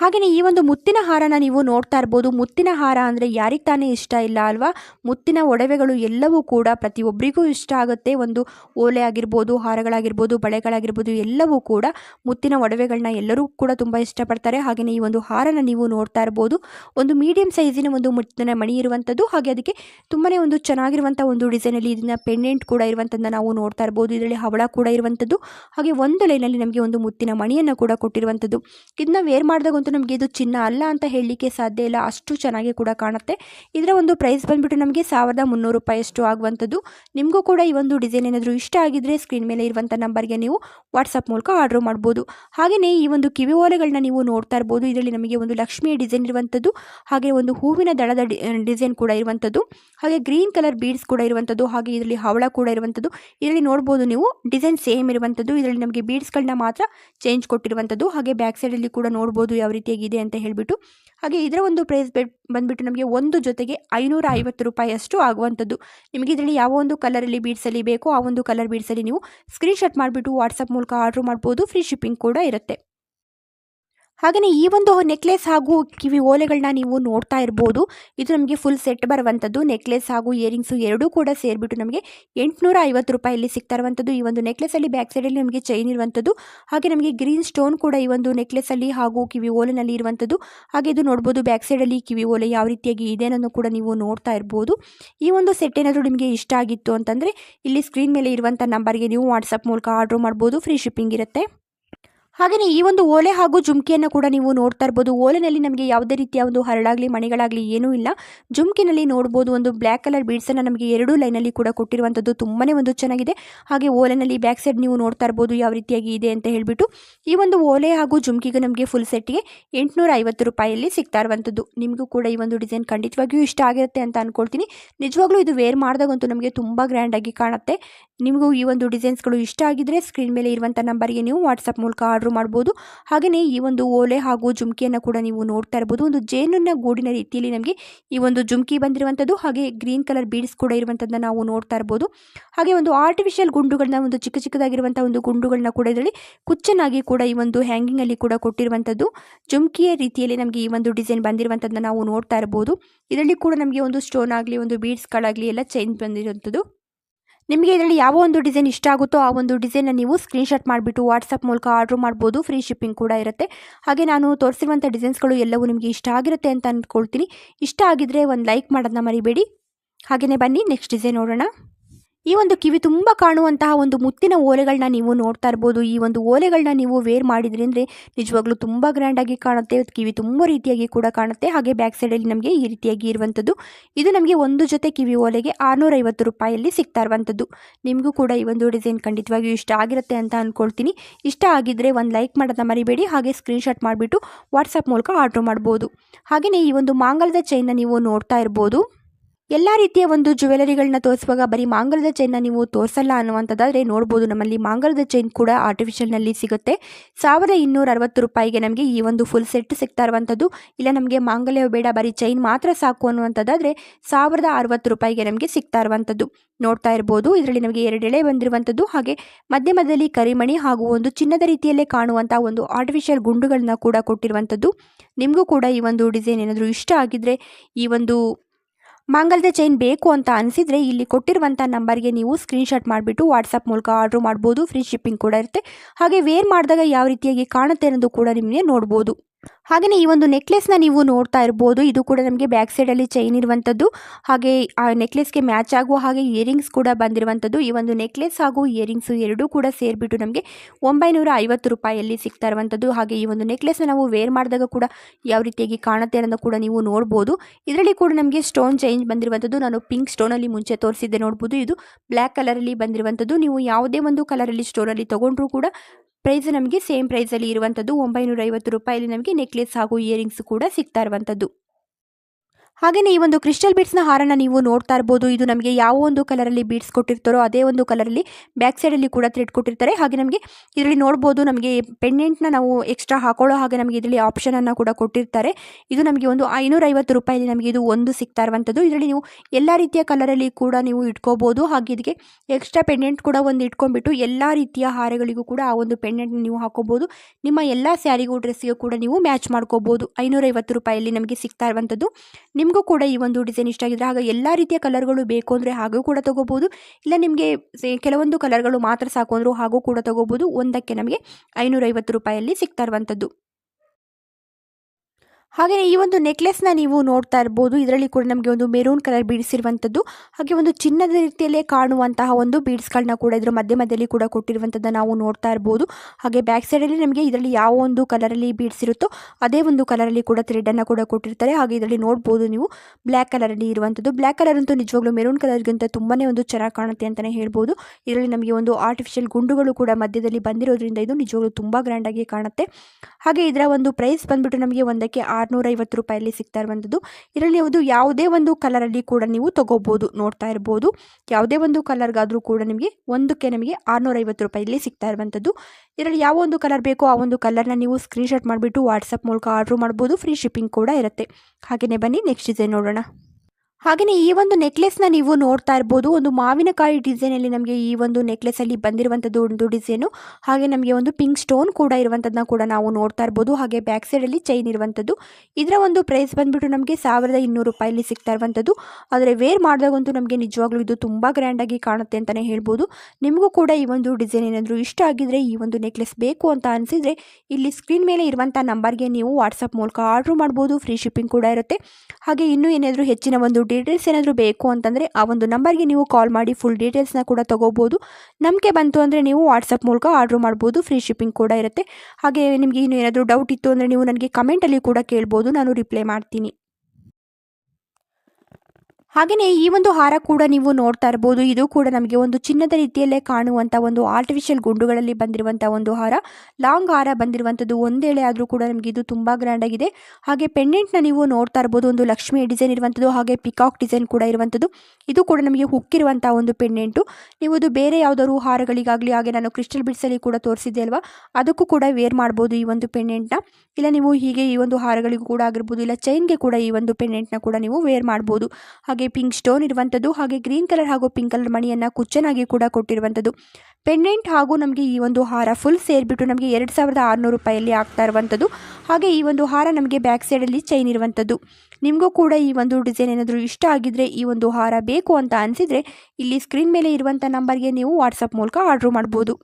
ಹಾಗೆಯೇ ಈ ಒಂದು ಮುತ್ತಿನ ಹಾರನ ನೀವು ನೋಡ್ತಾ ಇರ್ಬೋದು. ಮುತ್ತಿನ ಹಾರ ಅಂದರೆ ಯಾರಿಗೆ ತಾನೇ ಇಷ್ಟ ಇಲ್ಲ ಅಲ್ವಾ? ಮುತ್ತಿನ ಒಡವೆಗಳು ಎಲ್ಲವೂ ಕೂಡ ಪ್ರತಿಯೊಬ್ಬರಿಗೂ ಇಷ್ಟ ಆಗುತ್ತೆ. ಒಂದು ಓಲೆ ಆಗಿರ್ಬೋದು, ಹಾರಗಳಾಗಿರ್ಬೋದು, ಬಳೆಗಳಾಗಿರ್ಬೋದು, ಎಲ್ಲವೂ ಕೂಡ ಮುತ್ತಿನ ಒಡವೆಗಳನ್ನ ಎಲ್ಲರೂ ಕೂಡ ತುಂಬ ಇಷ್ಟಪಡ್ತಾರೆ. ಹಾಗೆಯೇ ಈ ಒಂದು ಹಾರನ ನೀವು ನೋಡ್ತಾ ಇರ್ಬೋದು. ಒಂದು ಮೀಡಿಯಂ ಸೈಜಿನ ಒಂದು ಮುತ್ತಿನ ಮಣಿ ಇರುವಂಥದ್ದು. ಹಾಗೆ ಅದಕ್ಕೆ ತುಂಬನೇ ಒಂದು ಚೆನ್ನಾಗಿರುವಂಥ ಒಂದು ಡಿಸೈನಲ್ಲಿ ಇದನ್ನ ಪೆಂಡೆಂಟ್ ಕೂಡ ಇರುವಂಥದ್ದನ್ನ ನಾವು ನೋಡ್ತಾ ಇರ್ಬೋದು. ಇದರಲ್ಲಿ ಹವಳ ಕೂಡ ಇರುವಂಥದ್ದು. ಹಾಗೆ ಒಂದು ಲೈನಲ್ಲಿ ನಮಗೆ ಒಂದು ಮುತ್ತಿನ ಮಣಿಯನ್ನು ಕೂಡ ಕೊಟ್ಟಿರುವಂಥದ್ದು. ಇದನ್ನ ವೇರ್ ಮಾಡಿದಾಗಂತೂ ನಮಗೆ ಇದು ಚಿನ್ನ ಅಲ್ಲ ಅಂತ ಹೇಳಲಿಕ್ಕೆ ಸಾಧ್ಯ ಇಲ್ಲ. ಅಷ್ಟು ಚೆನ್ನಾಗಿ ಕೂಡ ಕಾಣುತ್ತೆ. ಇದರ ಒಂದು ಪ್ರೈಸ್ ಬಂದುಬಿಟ್ಟು ನಮಗೆ ಸಾವಿರದ ಮುನ್ನೂರು ರೂಪಾಯಿಯಷ್ಟು ಆಗುವಂಥದ್ದು. ನಿಮಗೂ ಕೂಡ ಈ ಒಂದು ಡಿಸೈನ್ ಏನಾದರೂ ಇಷ್ಟ ಆಗಿದ್ದರೆ ಸ್ಕ್ರೀನ್ ಮೇಲೆ ಇರುವಂಥ ನಂಬರ್ಗೆ ನೀವು ವಾಟ್ಸಪ್ ಮೂಲಕ ಆರ್ಡ್ರ್ ಮಾಡ್ಬೋದು. ಹಾಗೆಯೇ ಈ ಒಂದು ಕಿವಿ ಓಲೆಗಳನ್ನ ನೀವು ನೋಡ್ತಾ ಇರ್ಬೋದು. ಇದರಲ್ಲಿ ನಮಗೆ ಒಂದು ಲಕ್ಷ್ಮಿಯ ಡಿಸೈನ್ ಇರುವಂಥದ್ದು, ಹಾಗೆ ಒಂದು ಹೂವಿನ ದಳದ ಡಿಸೈನ್ ಕೂಡ ಇರುವಂಥದ್ದು, ಹಾಗೆ ಗ್ರೀನ್ ಕಲರ್ ಬೀಡ್ಸ್ ಕೂಡ ಇರುವಂಥದ್ದು, ಹಾಗೆ ಇದರಲ್ಲಿ ಹವಳ ಕೂಡ ಇರುವಂಥದ್ದು. ಇದರಲ್ಲಿ ನೋಡ್ಬೋದು ನೀವು ಡಿಸೈನ್ ಸೇಮ್ ಇರುವಂಥದ್ದು. ಇದರಲ್ಲಿ ನಮಗೆ ಬೀಡ್ಸ್ಗಳನ್ನ ಮಾತ್ರ ಚೇಂಜ್ ಕೊಟ್ಟಿರುವಂಥದ್ದು. ಹಾಗೆ ಬ್ಯಾಕ್ ಸೈಡಲ್ಲಿ ಕೂಡ ನೋಡ್ಬೋದು ಯಾವ ರೀತಿಯಾಗಿದೆ ಅಂತ ಹೇಳಿಬಿಟ್ಟು ಹಾಗೆ ಇದರ ಒಂದು ಪ್ರೈಸ್ ಬಂದುಬಿಟ್ಟು ನಮಗೆ ಒಂದು ಜೊತೆಗೆ ಐನೂರ ಐವತ್ತು ರೂಪಾಯಿ ಅಷ್ಟು ಆಗುವಂಥದ್ದು. ನಿಮಗೆ ಇದರಲ್ಲಿ ಯಾವ ಒಂದು ಕಲರಲ್ಲಿ ಬೀಡ್ಸಲ್ಲಿ ಬೇಕೋ ಆ ಒಂದು ಕಲರ್ ಬೀಡ್ಸಲ್ಲಿ ನೀವು ಸ್ಕ್ರೀನ್ಶಾಟ್ ಮಾಡಿಬಿಟ್ಟು ವಾಟ್ಸಪ್ ಮೂಲಕ ಆರ್ಡ್ರ್ ಮಾಡ್ಬೋದು. ಫ್ರೀ ಶಿಪ್ಪಿಂಗ್ ಕೂಡ ಇರುತ್ತೆ. ಹಾಗೆಯೇ ಈ ಒಂದು ನೆಕ್ಲೆಸ್ ಹಾಗೂ ಕಿವಿ ಓಲೆಗಳನ್ನ ನೀವು ನೋಡ್ತಾ ಇರ್ಬೋದು. ಇದು ನಮಗೆ ಫುಲ್ ಸೆಟ್ ಬರುವಂಥದ್ದು ನೆಕ್ಲೆಸ್ ಹಾಗೂ ಇಯರಿಂಗ್ಸು ಎರಡೂ ಕೂಡ ಸೇರಿಬಿಟ್ಟು ನಮಗೆ ಎಂಟುನೂರ ಐವತ್ತು ರೂಪಾಯಲ್ಲಿ ಸಿಗ್ತಾ ಇರುವಂಥದ್ದು ಈ ಒಂದು ನೆಕ್ಲೆಸಲ್ಲಿ ಬ್ಯಾಕ್ ಸೈಡಲ್ಲಿ ನಮಗೆ ಚೈನ್ ಇರುವಂಥದ್ದು ಹಾಗೆ ನಮಗೆ ಗ್ರೀನ್ ಸ್ಟೋನ್ ಕೂಡ ಈ ಒಂದು ನೆಕ್ಲೆಸಲ್ಲಿ ಹಾಗೂ ಕಿವಿ ಓಲೆನಲ್ಲಿ ಇರುವಂಥದ್ದು ಹಾಗೆ ಇದು ನೋಡ್ಬೋದು ಬ್ಯಾಕ್ ಸೈಡಲ್ಲಿ ಕಿವಿ ಓಲೆ ಯಾವ ರೀತಿಯಾಗಿ ಇದೆ ಅನ್ನೋದು ಕೂಡ ನೀವು ನೋಡ್ತಾ ಇರ್ಬೋದು. ಈ ಒಂದು ಸೆಟ್ ಏನಾದರೂ ನಿಮಗೆ ಇಷ್ಟ ಆಗಿತ್ತು ಅಂತಂದರೆ ಇಲ್ಲಿ ಸ್ಕ್ರೀನ್ ಮೇಲೆ ಇರುವಂಥ ನಂಬರ್ಗೆ ನೀವು ವಾಟ್ಸಪ್ ಮೂಲಕ ಆರ್ಡ್ರ್ ಮಾಡ್ಬೋದು. ಫ್ರೀ ಶಿಪ್ಪಿಂಗ್ ಇರುತ್ತೆ. ಹಾಗೆಯೇ ಈ ಒಂದು ಓಲೆ ಹಾಗೂ ಜುಮ್ಕಿಯನ್ನು ಕೂಡ ನೀವು ನೋಡ್ತಾ ಇರ್ಬೋದು. ಓಲೆನಲ್ಲಿ ನಮಗೆ ಯಾವುದೇ ರೀತಿಯ ಒಂದು ಹರಳಾಗಲಿ, ಮಣಿಗಳಾಗಲಿ ಏನೂ ಇಲ್ಲ. ಜುಮ್ಕಿನಲ್ಲಿ ನೋಡ್ಬೋದು ಒಂದು ಬ್ಲ್ಯಾಕ್ ಕಲರ್ ಬೀಡ್ಸನ್ನು ನಮಗೆ ಎರಡೂ ಲೈನಲ್ಲಿ ಕೂಡ ಕೊಟ್ಟಿರುವಂಥದ್ದು ತುಂಬನೇ ಒಂದು ಚೆನ್ನಾಗಿದೆ. ಹಾಗೆ ಓಲೆನಲ್ಲಿ ಬ್ಯಾಕ್ ಸೈಡ್ ನೀವು ನೋಡ್ತಾ ಇರ್ಬೋದು ಯಾವ ರೀತಿಯಾಗಿ ಇದೆ ಅಂತ ಹೇಳಿಬಿಟ್ಟು. ಈ ಒಂದು ಓಲೆ ಹಾಗೂ ಜುಮ್ಕಿಗೆ ನಮಗೆ ಫುಲ್ ಸೆಟ್ಗೆ ಎಂಟುನೂರ ಐವತ್ತು ರೂಪಾಯಿಯಲ್ಲಿ ಸಿಗ್ತಾ ಇರುವಂಥದ್ದು. ನಿಮಗೂ ಕೂಡ ಈ ಒಂದು ಡಿಸೈನ್ ಖಂಡಿತವಾಗಿಯೂ ಇಷ್ಟ ಆಗಿರುತ್ತೆ ಅಂತ ಅಂದ್ಕೊಳ್ತೀನಿ ನಿಜವಾಗ್ಲೂ ಇದು ವೇರ್ ಮಾಡಿದಾಗಂತೂ ನಮಗೆ ತುಂಬ ಗ್ರ್ಯಾಂಡಾಗಿ ಕಾಣುತ್ತೆ. ನಿಮಗೂ ಈ ಒಂದು ಡಿಸೈನ್ಸ್ಗಳು ಇಷ್ಟ ಆಗಿದ್ದರೆ ಸ್ಕ್ರೀನ್ ಮೇಲೆ ಇರುವಂಥ ನಂಬರ್ಗೆ ನೀವು ವಾಟ್ಸಪ್ ಮೂಲಕ ಆರ್ಡ್ರ್ ಆರ್ಡ್ರ್ ಮಾಡ್ಬೋದು. ಹಾಗೆಯೇ ಈ ಒಂದು ಓಲೆ ಹಾಗೂ ಜುಮ್ಕಿಯನ್ನು ಕೂಡ ನೀವು ನೋಡ್ತಾ ಇರ್ಬೋದು. ಒಂದು ಜೇನನ್ನ ಗೂಡಿನ ರೀತಿಯಲ್ಲಿ ನಮಗೆ ಈ ಒಂದು ಜುಮ್ಕಿ ಬಂದಿರುವಂಥದ್ದು ಹಾಗೆ ಗ್ರೀನ್ ಕಲರ್ ಬೀಡ್ಸ್ ಕೂಡ ಇರುವಂಥದ್ದನ್ನ ನಾವು ನೋಡ್ತಾ ಇರ್ಬೋದು. ಹಾಗೆ ಒಂದು ಆರ್ಟಿಫಿಷಿಯಲ್ ಗುಂಡುಗಳನ್ನ, ಒಂದು ಚಿಕ್ಕ ಚಿಕ್ಕದಾಗಿರುವಂಥ ಒಂದು ಗುಂಡುಗಳನ್ನ ಕೂಡ ಇದರಲ್ಲಿ ಕುಚ್ಚನಾಗಿ ಕೂಡ ಈ ಒಂದು ಹ್ಯಾಂಗಿಂಗ್ ಅಲ್ಲಿ ಕೂಡ ಕೊಟ್ಟಿರುವಂಥದ್ದು ಜುಮ್ಕಿಯ ರೀತಿಯಲ್ಲಿ ನಮಗೆ ಈ ಒಂದು ಡಿಸೈನ್ ಬಂದಿರುವಂಥದ್ದನ್ನ ನಾವು ನೋಡ್ತಾ ಇರ್ಬೋದು. ಇದರಲ್ಲಿ ಕೂಡ ನಮಗೆ ಒಂದು ಸ್ಟೋನ್ ಆಗಲಿ, ಒಂದು ಬೀಡ್ಸ್ಗಳಾಗಲಿ ಎಲ್ಲ ಚೇಂಜ್ ಬಂದಿರುವಂಥದ್ದು ನಿಮಗೆ ಇದರಲ್ಲಿ ಯಾವ ಒಂದು ಡಿಸೈನ್ ಇಷ್ಟ ಆಗುತ್ತೋ ಆ ಒಂದು ಡಿಸೈನ್ನ ನೀವು ಸ್ಕ್ರೀನ್ಶಾಟ್ ಮಾಡಿಬಿಟ್ಟು ವಾಟ್ಸಪ್ ಮೂಲಕ ಆರ್ಡ್ರ್ ಮಾಡ್ಬೋದು. ಫ್ರೀ ಶಿಪ್ಪಿಂಗ್ ಕೂಡ ಇರುತ್ತೆ. ಹಾಗೆ ನಾನು ತೋರಿಸಿರುವಂಥ ಡಿಸೈನ್ಸ್ಗಳು ಎಲ್ಲವೂ ನಿಮಗೆ ಇಷ್ಟ ಆಗಿರುತ್ತೆ ಅಂತ ಅಂದ್ಕೊಳ್ತೀನಿ ಇಷ್ಟ ಆಗಿದ್ರೆ ಒಂದು ಲೈಕ್ ಮಾಡೋದನ್ನ ಮರಿಬೇಡಿ. ಹಾಗೆಯೇ ಬನ್ನಿ, ನೆಕ್ಸ್ಟ್ ಡಿಸೈನ್ ನೋಡೋಣ. ಈ ಒಂದು ಕಿವಿ ತುಂಬ ಕಾಣುವಂತಹ ಒಂದು ಮುತ್ತಿನ ಓಲೆಗಳನ್ನ ನೀವು ನೋಡ್ತಾ ಇರ್ಬೋದು. ಈ ಒಂದು ಓಲೆಗಳನ್ನ ನೀವು ವೇರ್ ಮಾಡಿದ್ರಿ ಅಂದರೆ ನಿಜವಾಗ್ಲೂ ತುಂಬ ಗ್ರ್ಯಾಂಡಾಗಿ ಕಾಣುತ್ತೆ. ಕಿವಿ ತುಂಬ ರೀತಿಯಾಗಿ ಕೂಡ ಕಾಣುತ್ತೆ. ಹಾಗೆ ಬ್ಯಾಕ್ ಸೈಡಲ್ಲಿ ನಮಗೆ ಈ ರೀತಿಯಾಗಿ ಇರುವಂಥದ್ದು. ಇದು ನಮಗೆ ಒಂದು ಜೊತೆ ಕಿವಿ ಓಲೆಗೆ ಆರುನೂರೈವತ್ತು ರೂಪಾಯಲ್ಲಿ ಸಿಗ್ತಾ ಇರುವಂಥದ್ದು. ನಿಮಗೂ ಕೂಡ ಈ ಒಂದು ಡಿಸೈನ್ ಖಂಡಿತವಾಗಿಯೂ ಇಷ್ಟ ಆಗಿರುತ್ತೆ ಅಂತ ಅಂದ್ಕೊಳ್ತೀನಿ ಇಷ್ಟ ಆಗಿದ್ದರೆ ಒಂದು ಲೈಕ್ ಮಾಡೋದನ್ನ ಮರಿಬೇಡಿ. ಹಾಗೆ ಸ್ಕ್ರೀನ್ಶಾಟ್ ಮಾಡಿಬಿಟ್ಟು ವಾಟ್ಸಪ್ ಮೂಲಕ ಆರ್ಡ್ರ್ ಮಾಡ್ಬೋದು. ಹಾಗೆಯೇ ಈ ಒಂದು ಮಾಂಗಲ್ಯದ ಚೈನ್ನ ನೀವು ನೋಡ್ತಾ ಇರ್ಬೋದು. ಎಲ್ಲ ರೀತಿಯ ಒಂದು ಜ್ಯುವೆಲರಿಗಳನ್ನ ತೋರಿಸುವಾಗ ಬರೀ ಮಾಂಗಲದ ಚೈನ್ನ ನೀವು ತೋರಿಸಲ್ಲ ಅನ್ನುವಂಥದ್ದಾದರೆ ನೋಡ್ಬೋದು. ನಮ್ಮಲ್ಲಿ ಮಾಂಗಲದ ಚೈನ್ ಕೂಡ ಆರ್ಟಿಫಿಷಿಯಲ್ನಲ್ಲಿ ಸಿಗುತ್ತೆ. ಸಾವಿರದ ಇನ್ನೂರ ಅರವತ್ತು ರೂಪಾಯಿಗೆ ನಮಗೆ ಈ ಒಂದು ಫುಲ್ ಸೆಟ್ ಸಿಗ್ತಾ ಇರುವಂಥದ್ದು. ಇಲ್ಲ, ನಮಗೆ ಮಾಂಗಲ್ಯ ಬೇಡ, ಬರೀ ಚೈನ್ ಮಾತ್ರ ಸಾಕು ಅನ್ನುವಂಥದ್ದಾದರೆ ಸಾವಿರದ ಅರವತ್ತು ರೂಪಾಯಿಗೆ ನಮಗೆ ಸಿಗ್ತಾ ಇರುವಂಥದ್ದು. ನೋಡ್ತಾ ಇರ್ಬೋದು. ಇದರಲ್ಲಿ ನಮಗೆ ಎರಡು ಎಳೆ ಬಂದಿರುವಂಥದ್ದು. ಹಾಗೆ ಮಧ್ಯ ಮಧ್ಯದಲ್ಲಿ ಕರಿಮಣಿ ಹಾಗೂ ಒಂದು ಚಿನ್ನದ ರೀತಿಯಲ್ಲೇ ಕಾಣುವಂಥ ಒಂದು ಆರ್ಟಿಫಿಷಿಯಲ್ ಗುಂಡುಗಳನ್ನ ಕೂಡ ಕೊಟ್ಟಿರುವಂಥದ್ದು. ನಿಮಗೂ ಕೂಡ ಈ ಒಂದು ಡಿಸೈನ್ ಏನಾದರೂ ಇಷ್ಟ ಆಗಿದ್ದರೆ ಈ ಒಂದು ಮಾಂಗಲ್ಯದ ಚೈನ್ ಬೇಕು ಅಂತ ಅನಿಸಿದರೆ ಇಲ್ಲಿ ಕೊಟ್ಟಿರುವಂಥ ನಂಬರ್ಗೆ ನೀವು ಸ್ಕ್ರೀನ್ಶಾಟ್ ಮಾಡಿಬಿಟ್ಟು ವಾಟ್ಸಪ್ ಮೂಲಕ ಆರ್ಡ್ರ್ ಮಾಡ್ಬೋದು. ಫ್ರೀ ಶಿಪ್ಪಿಂಗ್ ಕೂಡ ಇರುತ್ತೆ. ಹಾಗೆ ವೇರ್ ಮಾಡಿದಾಗ ಯಾವ ರೀತಿಯಾಗಿ ಕಾಣುತ್ತೆ ಅನ್ನೋದು ಕೂಡ ನಿಮಗೆ ನೋಡ್ಬೋದು. ಹಾಗೆಯೇ ಈ ಒಂದು ನೆಕ್ಲೆಸ್ನ ನೀವು ನೋಡ್ತಾ ಇರ್ಬೋದು. ಇದು ಕೂಡ ನಮಗೆ ಬ್ಯಾಕ್ ಸೈಡಲ್ಲಿ ಚೈನ್ ಇರುವಂಥದ್ದು ಹಾಗೆ ಆ ನೆಕ್ಲೆಸ್ಗೆ ಮ್ಯಾಚ್ ಆಗುವ ಹಾಗೆ ಇಯರಿಂಗ್ಸ್ ಕೂಡ ಬಂದಿರುವಂಥದ್ದು ಈ ಒಂದು ನೆಕ್ಲೆಸ್ ಹಾಗೂ ಇಯರಿಂಗ್ಸು ಎರಡೂ ಕೂಡ ಸೇರಿಬಿಟ್ಟು ನಮಗೆ ಒಂಬೈನೂರ ಐವತ್ತು ರೂಪಾಯಿಯಲ್ಲಿ ಸಿಗ್ತಾ ಇರುವಂಥದ್ದು ಹಾಗೆ ಈ ಒಂದು ನೆಕ್ಲೆಸ್ನ ನಾವು ವೇರ್ ಮಾಡಿದಾಗ ಕೂಡ ಯಾವ ರೀತಿಯಾಗಿ ಕಾಣುತ್ತೆ ಅನ್ನೋದು ಕೂಡ ನೀವು ನೋಡ್ಬೋದು. ಇದರಲ್ಲಿ ಕೂಡ ನಮಗೆ ಸ್ಟೋನ್ ಚೇಂಜ್ ಬಂದಿರುವಂಥದ್ದು ನಾನು ಪಿಂಕ್ ಸ್ಟೋನಲ್ಲಿ ಮುಂಚೆ ತೋರಿಸಿದ್ದೆ ನೋಡ್ಬೋದು. ಇದು ಬ್ಲ್ಯಾಕ್ ಕಲರಲ್ಲಿ ಬಂದಿರುವಂಥದ್ದು ನೀವು ಯಾವುದೇ ಒಂದು ಕಲರಲ್ಲಿ ಸ್ಟೋನಲ್ಲಿ ತೊಗೊಂಡ್ರೂ ಕೂಡ ಪ್ರೈಸ್ ನಮಗೆ ಸೇಮ್ ಪ್ರೈಸಲ್ಲಿ ಇರುವಂಥದ್ದು ಒಂಬೈನೂರ ಐವತ್ತು ರೂಪಾಯಲ್ಲಿ ನಮಗೆ ನೆಕ್ಲೆಸ್ ಹಾಗೂ ಇಯರಿಂಗ್ಸ್ ಕೂಡ ಸಿಗ್ತಾ ಇರುವಂಥದ್ದು ಹಾಗೆಯೇ ಈ ಒಂದು ಕ್ರಿಸ್ಟಲ್ ಬೀಡ್ಸ್ನ ಹಾರನ ನೀವು ನೋಡ್ತಾ ಇರ್ಬೋದು. ಇದು ನಮಗೆ ಯಾವ ಒಂದು ಕಲರಲ್ಲಿ ಬೀಡ್ಸ್ ಕೊಟ್ಟಿರ್ತಾರೋ ಅದೇ ಒಂದು ಕಲರಲ್ಲಿ ಬ್ಯಾಕ್ ಸೈಡಲ್ಲಿ ಕೂಡ ಥ್ರೆಡ್ ಕೊಟ್ಟಿರ್ತಾರೆ. ಹಾಗೆ ನಮಗೆ ಇದರಲ್ಲಿ ನೋಡ್ಬೋದು, ನಮಗೆ ಪೆಂಡೆಂಟ್ನ ನಾವು ಎಕ್ಸ್ಟ್ರಾ ಹಾಕೊಳ್ಳೋ ಹಾಗೆ ನಮಗೆ ಇದರಲ್ಲಿ ಆಪ್ಷನನ್ನು ಕೂಡ ಕೊಟ್ಟಿರ್ತಾರೆ. ಇದು ನಮಗೆ ಒಂದು ಐನೂರೈವತ್ತು ರೂಪಾಯಿಲಿ ನಮಗೆ ಇದು ಒಂದು ಸಿಗ್ತಾ ಇರುವಂಥದ್ದು. ಇದರಲ್ಲಿ ನೀವು ಎಲ್ಲ ರೀತಿಯ ಕಲರಲ್ಲಿ ಕೂಡ ನೀವು ಇಟ್ಕೋಬೋದು. ಹಾಗೆ ಇದಕ್ಕೆ ಎಕ್ಸ್ಟ್ರಾ ಪೆಂಡೆಂಟ್ ಕೂಡ ಒಂದು ಇಟ್ಕೊಂಡ್ಬಿಟ್ಟು ಎಲ್ಲ ರೀತಿಯ ಹಾರಗಳಿಗೂ ಕೂಡ ಆ ಒಂದು ಪೆಂಡೆಂಟ್ ನೀವು ಹಾಕೋಬೋದು. ನಿಮ್ಮ ಎಲ್ಲ ಸ್ಯಾರಿಗೂ ಡ್ರೆಸ್ಸಿಗೂ ಕೂಡ ನೀವು ಮ್ಯಾಚ್ ಮಾಡ್ಕೋಬೋದು. ಐನೂರೈವತ್ತು ರೂಪಾಯಲ್ಲಿ ನಮಗೆ ಸಿಗ್ತಾ ಇರುವಂಥದ್ದು. ನಿಮಗೂ ಕೂಡ ಈ ಒಂದು ಡಿಸೈನ್ ಇಷ್ಟ ಆಗಿದ್ರೆ ಆಗ ಎಲ್ಲ ರೀತಿಯ ಕಲರ್ಗಳು ಬೇಕು ಅಂದರೆ ಹಾಗೂ ಕೂಡ ತೊಗೋಬೋದು. ಇಲ್ಲ ನಿಮಗೆ ಕೆಲವೊಂದು ಕಲರ್ಗಳು ಮಾತ್ರ ಸಾಕು ಅಂದರೂ ಹಾಗೂ ಕೂಡ ತೊಗೋಬೋದು. ಒಂದಕ್ಕೆ ನಮಗೆ ಐನೂರೈವತ್ತು ರೂಪಾಯಲ್ಲಿ ಸಿಗ್ತಾ ಇರುವಂಥದ್ದು ಹಾಗೆಯೇ ಈ ಒಂದು ನೆಕ್ಲೆಸ್ನ ನೀವು ನೋಡ್ತಾ ಇರ್ಬೋದು. ಇದರಲ್ಲಿ ಕೂಡ ನಮಗೆ ಒಂದು ಮೆರೂನ್ ಕಲರ್ ಬೀಡ್ಸ್ ಇರುವಂಥದ್ದು ಹಾಗೆ ಒಂದು ಚಿನ್ನದ ರೀತಿಯಲ್ಲೇ ಕಾಣುವಂತಹ ಒಂದು ಬೀಡ್ಸ್ಗಳನ್ನ ಕೂಡ ಇದರ ಮಧ್ಯ ಮಧ್ಯದಲ್ಲಿ ಕೂಡ ಕೊಟ್ಟಿರುವಂಥದ್ದು ನಾವು ನೋಡ್ತಾ ಇರ್ಬೋದು. ಹಾಗೆ ಬ್ಯಾಕ್ ಸೈಡಲ್ಲಿ ನಮಗೆ ಇದರಲ್ಲಿ ಯಾವ ಒಂದು ಕಲರಲ್ಲಿ ಬೀಡ್ಸ್ ಇರುತ್ತೋ ಅದೇ ಒಂದು ಕಲರಲ್ಲಿ ಕೂಡ ಥ್ರೆಡನ್ನು ಕೂಡ ಕೊಟ್ಟಿರ್ತಾರೆ. ಹಾಗೆ ಇದರಲ್ಲಿ ನೋಡ್ಬೋದು ನೀವು ಬ್ಲ್ಯಾಕ್ ಕಲರಲ್ಲಿ ಇರುವಂಥದ್ದು ಬ್ಲ್ಯಾಕ್ ಕಲರ್ ಅಂತೂ ನಿಜವಾಗ್ಲೂ ಮೆರೂನ್ ಕಲರ್ಗಿಂತ ತುಂಬಾ ಒಂದು ಚೆನ್ನಾಗಿ ಕಾಣುತ್ತೆ ಅಂತಲೇ ಹೇಳ್ಬೋದು. ಇದರಲ್ಲಿ ನಮಗೆ ಒಂದು ಆರ್ಟಿಫಿಷಿಯಲ್ ಗುಂಡುಗಳು ಕೂಡ ಮಧ್ಯದಲ್ಲಿ ಬಂದಿರೋದ್ರಿಂದ ಇದು ನಿಜವಾಗ್ಲೂ ತುಂಬ ಗ್ರ್ಯಾಂಡಾಗಿ ಕಾಣುತ್ತೆ. ಹಾಗೆ ಇದರ ಒಂದು ಪ್ರೈಸ್ ಬಂದ್ಬಿಟ್ಟು ನಮಗೆ ಒಂದಕ್ಕೆ ಆರುನೂರೈವತ್ತು ರೂಪಾಯಲ್ಲಿ ಸಿಗ್ತಾ ಇರುವಂಥದ್ದು. ಇದರಲ್ಲಿ ಒಂದು ಯಾವುದೇ ಒಂದು ಕಲರಲ್ಲಿ ಕೂಡ ನೀವು ತಗೋಬೋದು, ನೋಡ್ತಾ ಇರ್ಬೋದು. ಯಾವುದೇ ಒಂದು ಕಲರ್ಗಾದರೂ ಕೂಡ ನಿಮಗೆ ಒಂದಕ್ಕೆ ನಿಮಗೆ ಆರುನೂರೈವತ್ತು ರೂಪಾಯಲ್ಲಿ ಸಿಗ್ತಾ ಇರುವಂಥದ್ದು. ಇದರಲ್ಲಿ ಯಾವ ಒಂದು ಕಲರ್ ಬೇಕೋ ಆ ಒಂದು ಕಲರ್ನ ನೀವು ಸ್ಕ್ರೀನ್ಶಾಟ್ ಮಾಡಿಬಿಟ್ಟು ವಾಟ್ಸಪ್ ಮೂಲಕ ಆರ್ಡ್ರ್ ಮಾಡ್ಬೋದು, ಫ್ರೀ ಶಿಪ್ಪಿಂಗ್ ಕೂಡ ಇರುತ್ತೆ. ಹಾಗೆಯೇ ಬನ್ನಿ, ನೆಕ್ಸ್ಟ್ ಡಿಸೈನ್ ನೋಡೋಣ. ಹಾಗೆಯೇ ಈ ಒಂದು ನೆಕ್ಲೆಸ್ನ ನೀವು ನೋಡ್ತಾ ಇರ್ಬೋದು. ಒಂದು ಮಾವಿನಕಾಯಿ ಡಿಸೈನಲ್ಲಿ ನಮಗೆ ಈ ಒಂದು ನೆಕ್ಲೆಸಲ್ಲಿ ಬಂದಿರುವಂಥದ್ದು ಒಂದು ಡಿಸೈನು ಹಾಗೆ ನಮಗೆ ಒಂದು ಪಿಂಕ್ ಸ್ಟೋನ್ ಕೂಡ ಇರುವಂಥದ್ದನ್ನ ಕೂಡ ನಾವು ನೋಡ್ತಾ ಇರ್ಬೋದು. ಹಾಗೆ ಬ್ಯಾಕ್ ಸೈಡಲ್ಲಿ ಚೈನ್ ಇರುವಂಥದ್ದು ಇದರ ಒಂದು ಪ್ರೈಸ್ ಬಂದುಬಿಟ್ಟು ನಮಗೆ ಸಾವಿರದ ಇನ್ನೂರು ರೂಪಾಯಲ್ಲಿ ಸಿಗ್ತಾ ಇರುವಂಥದ್ದು ಆದರೆ ವೇರ್ ಮಾಡಿದಾಗಂತೂ ನಮಗೆ ನಿಜವಾಗ್ಲೂ ಇದು ತುಂಬ ಗ್ರ್ಯಾಂಡಾಗಿ ಕಾಣುತ್ತೆ ಅಂತಲೇ ಹೇಳ್ಬೋದು. ನಿಮಗೂ ಕೂಡ ಈ ಒಂದು ಡಿಸೈನ್ ಏನಾದರೂ ಇಷ್ಟ ಆಗಿದ್ರೆ ಈ ಒಂದು ನೆಕ್ಲೆಸ್ ಬೇಕು ಅಂತ ಅನಿಸಿದರೆ ಇಲ್ಲಿ ಸ್ಕ್ರೀನ್ ಮೇಲೆ ಇರುವಂಥ ನಂಬರ್ಗೆ ನೀವು ವಾಟ್ಸಪ್ ಮೂಲಕ ಆರ್ಡ್ರ್ ಮಾಡ್ಬೋದು. ಫ್ರೀ ಶಿಪ್ಪಿಂಗ್ ಕೂಡ ಇರುತ್ತೆ. ಹಾಗೆ ಇನ್ನೂ ಏನಾದರೂ ಹೆಚ್ಚಿನ ಒಂದು ಡೀಟೇಲ್ಸ್ ಏನಾದರೂ ಬೇಕು ಅಂತಂದರೆ ಆ ಒಂದು ನಂಬರ್ಗೆ ನೀವು ಕಾಲ್ ಮಾಡಿ ಫುಲ್ ಡೀಟೇಲ್ಸ್ನ ಕೂಡ ತೊಗೋಬೋದು. ನಮಗೆ ಬಂತು ಅಂದರೆ ನೀವು ವಾಟ್ಸಪ್ ಮೂಲಕ ಆರ್ಡ್ರ್ ಮಾಡ್ಬೋದು ಫ್ರೀ ಶಿಪ್ಪಿಂಗ್ ಕೂಡ ಇರುತ್ತೆ. ಹಾಗೆ ನಿಮಗೆ ಇನ್ನೂ ಏನಾದರೂ ಡೌಟ್ ಇತ್ತು ಅಂದರೆ ನೀವು ನನಗೆ ಕಮೆಂಟಲ್ಲಿ ಕೂಡ ಕೇಳ್ಬೋದು, ನಾನು ರಿಪ್ಲೈ ಮಾಡ್ತೀನಿ. ಹಾಗೆಯೇ ಈ ಒಂದು ಹಾರ ಕೂಡ ನೀವು ನೋಡ್ತಾ ಇರ್ಬೋದು. ಇದು ಕೂಡ ನಮಗೆ ಒಂದು ಚಿನ್ನದ ರೀತಿಯಲ್ಲೇ ಕಾಣುವಂಥ ಒಂದು ಆರ್ಟಿಫಿಷಿಯಲ್ ಗುಂಡುಗಳಲ್ಲಿ ಬಂದಿರುವಂಥ ಒಂದು ಹಾರ. ಲಾಂಗ್ ಹಾರ ಬಂದಿರುವಂಥದ್ದು ಒಂದೇಳೆ ಆದರೂ ಕೂಡ ನಮಗೆ ಇದು ತುಂಬ ಗ್ರ್ಯಾಂಡ್ ಆಗಿದೆ. ಹಾಗೆ ಪೆಂಡೆಂಟ್ನ ನೀವು ನೋಡ್ತಾ ಇರ್ಬೋದು. ಒಂದು ಲಕ್ಷ್ಮಿ ಡಿಸೈನ್ ಇರುವಂಥದ್ದು, ಹಾಗೆ ಪಿಕಾಕ್ ಡಿಸೈನ್ ಕೂಡ ಇರುವಂಥದ್ದು. ಇದು ಕೂಡ ನಮಗೆ ಹುಕ್ಕಿರುವಂಥ ಒಂದು ಪೆಂಡೆಂಟು ನೀವು ಇದು ಬೇರೆ ಯಾವುದಾದ್ರು ಹಾರಗಳಿಗಾಗಲಿ, ಹಾಗೆ ನಾನು ಕ್ರಿಸ್ಟಲ್ ಬಿಡ್ಸಲ್ಲಿ ಕೂಡ ತೋರಿಸಿದ್ದೆ ಅಲ್ವಾ? ಅದಕ್ಕೂ ಕೂಡ ವೇರ್ ಮಾಡ್ಬೋದು ಈ ಒಂದು ಪೆಂಡೆಂಟ್ನ ಇಲ್ಲ ನೀವು ಹೀಗೆ ಈ ಒಂದು ಹಾರಗಳಿಗೂ ಕೂಡ ಆಗಿರ್ಬೋದು, ಇಲ್ಲ ಚೈನ್ಗೆ ಕೂಡ ಈ ಒಂದು ಪೆಂಡೆಂಟ್ನ ಕೂಡ ನೀವು ವೇರ್ ಮಾಡ್ಬೋದು. ಹಾಗೆ ಪಿಂಕ್ ಸ್ಟೋನ್ ಇರುವಂಥದ್ದು ಹಾಗೆ ಗ್ರೀನ್ ಕಲರ್ ಹಾಗೂ ಪಿಂಕ್ ಕಲರ್ ಮಣಿಯನ್ನು ಕುಚ್ಚನಾಗಿ ಕೂಡ ಕೊಟ್ಟಿರುವಂಥದ್ದು ಪೆಂಡೆಂಟ್ ಹಾಗೂ ನಮಗೆ ಈ ಒಂದು ಹಾರ ಫುಲ್ ಸೇರಿಬಿಟ್ಟು ನಮಗೆ ಎರಡು ಸಾವಿರದ ಆರುನೂರು ರೂಪಾಯಲ್ಲಿ ಆಗ್ತಾ ಇರುವಂಥದ್ದು ಹಾಗೆ ಈ ಒಂದು ಹಾರ ನಮಗೆ ಬ್ಯಾಕ್ ಸೈಡಲ್ಲಿ ಚೈನ್ ಇರುವಂಥದ್ದು ನಿಮಗೂ ಕೂಡ ಈ ಒಂದು ಡಿಸೈನ್ ಏನಾದರೂ ಇಷ್ಟ ಆಗಿದ್ದರೆ ಈ ಒಂದು ಹಾರ ಬೇಕು ಅಂತ ಅನಿಸಿದರೆ ಇಲ್ಲಿ ಸ್ಕ್ರೀನ್ ಮೇಲೆ ಇರುವಂಥ ನಂಬರ್ಗೆ ನೀವು ವಾಟ್ಸಪ್ ಮೂಲಕ ಆರ್ಡ್ರ್ ಮಾಡ್ಬೋದು.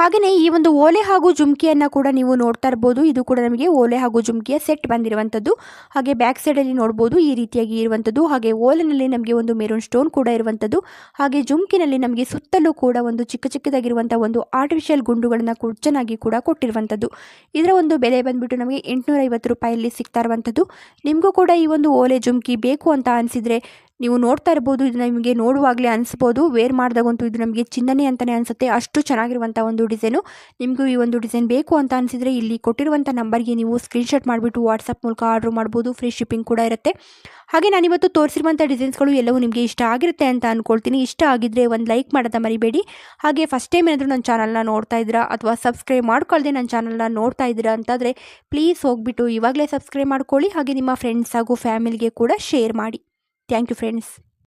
ಹಾಗೆಯೇ ಈ ಒಂದು ಓಲೆ ಹಾಗೂ ಜುಮ್ಕಿಯನ್ನು ಕೂಡ ನೀವು ನೋಡ್ತಾ ಇರ್ಬೋದು. ಇದು ಕೂಡ ನಮಗೆ ಓಲೆ ಹಾಗೂ ಜುಮ್ಕಿಯ ಸೆಟ್ ಬಂದಿರುವಂಥದ್ದು ಹಾಗೆ ಬ್ಯಾಕ್ ಸೈಡಲ್ಲಿ ನೋಡ್ಬೋದು ಈ ರೀತಿಯಾಗಿ ಇರುವಂಥದ್ದು ಹಾಗೆ ಓಲೆನಲ್ಲಿ ನಮಗೆ ಒಂದು ಮೆರೂನ್ ಸ್ಟೋನ್ ಕೂಡ ಇರುವಂಥದ್ದು ಹಾಗೆ ಜುಮ್ಕಿನಲ್ಲಿ ನಮಗೆ ಸುತ್ತಲೂ ಕೂಡ ಒಂದು ಚಿಕ್ಕ ಚಿಕ್ಕದಾಗಿರುವಂಥ ಒಂದು ಆರ್ಟಿಫಿಷಿಯಲ್ ಗುಂಡುಗಳನ್ನು ಚೆನ್ನಾಗಿ ಕೂಡ ಕೊಟ್ಟಿರುವಂಥದ್ದು ಇದರ ಒಂದು ಬೆಲೆ ಬಂದುಬಿಟ್ಟು ನಮಗೆ ಎಂಟುನೂರೈವತ್ತು ರೂಪಾಯಲ್ಲಿ ಸಿಗ್ತಾ ಇರುವಂಥದ್ದು ನಿಮಗೂ ಕೂಡ ಈ ಒಂದು ಓಲೆ ಜುಮ್ಕಿ ಬೇಕು ಅಂತ ಅನಿಸಿದರೆ ನೀವು ನೋಡ್ತಾ ಇರ್ಬೋದು, ಇದು ನಿಮಗೆ ನೋಡುವಾಗಲೇ ಅನಿಸ್ಬೋದು ವೇರ್ ಮಾಡಿದಾಗಂತೂ ಇದು ನಮಗೆ ಚಿನ್ನನೆ ಅಂತಲೇ ಅನಿಸುತ್ತೆ. ಅಷ್ಟು ಚೆನ್ನಾಗಿರುವಂಥ ಒಂದು ಡಿಸೈನು ನಿಮಗೂ ಈ ಒಂದು ಡಿಸೈನ್ ಬೇಕು ಅಂತ ಅನಿಸಿದರೆ ಇಲ್ಲಿ ಕೊಟ್ಟಿರುವಂಥ ನಂಬರ್ಗೆ ನೀವು ಸ್ಕ್ರೀನ್ಶಾಟ್ ಮಾಡಿಬಿಟ್ಟು ವಾಟ್ಸಪ್ ಮೂಲಕ ಆರ್ಡ್ರ್ ಮಾಡ್ಬೋದು. ಫ್ರೀ ಶಿಪ್ಪಿಂಗ್ ಕೂಡ ಇರುತ್ತೆ. ಹಾಗೆ ನಾನಿವತ್ತು ತೋರಿಸಿರುವಂಥ ಡಿಸೈನ್ಸ್ಗಳು ಎಲ್ಲವೂ ನಿಮಗೆ ಇಷ್ಟ ಆಗಿರುತ್ತೆ ಅಂತ ಅಂದ್ಕೊಳ್ತೀನಿ ಇಷ್ಟ ಆಗಿದ್ದರೆ ಒಂದು ಲೈಕ್ ಮಾಡೋದ ಮರಿಬೇಡಿ. ಹಾಗೆ ಫಸ್ಟ್ ಟೈಮ್ ಏನಾದರೂ ನನ್ನ ಚಾನಲ್ನ ನೋಡ್ತಾ ಇದ್ದೀರಾ ಅಥವಾ ಸಬ್ಸ್ಕ್ರೈಬ್ ಮಾಡ್ಕೊಳ್ಳದೆ ನನ್ನ ಚಾನಲ್ನ ನೋಡ್ತಾ ಇದ್ದೀರಾ ಅಂತಾದರೆ ಪ್ಲೀಸ್ ಹೋಗಿಬಿಟ್ಟು ಇವಾಗಲೇ ಸಬ್ಸ್ಕ್ರೈಬ್ ಮಾಡ್ಕೊಳ್ಳಿ. ಹಾಗೆ ನಿಮ್ಮ ಫ್ರೆಂಡ್ಸ್ ಹಾಗೂ ಫ್ಯಾಮಿಲಿಗೆ ಕೂಡ ಶೇರ್ ಮಾಡಿ. Thank you friends.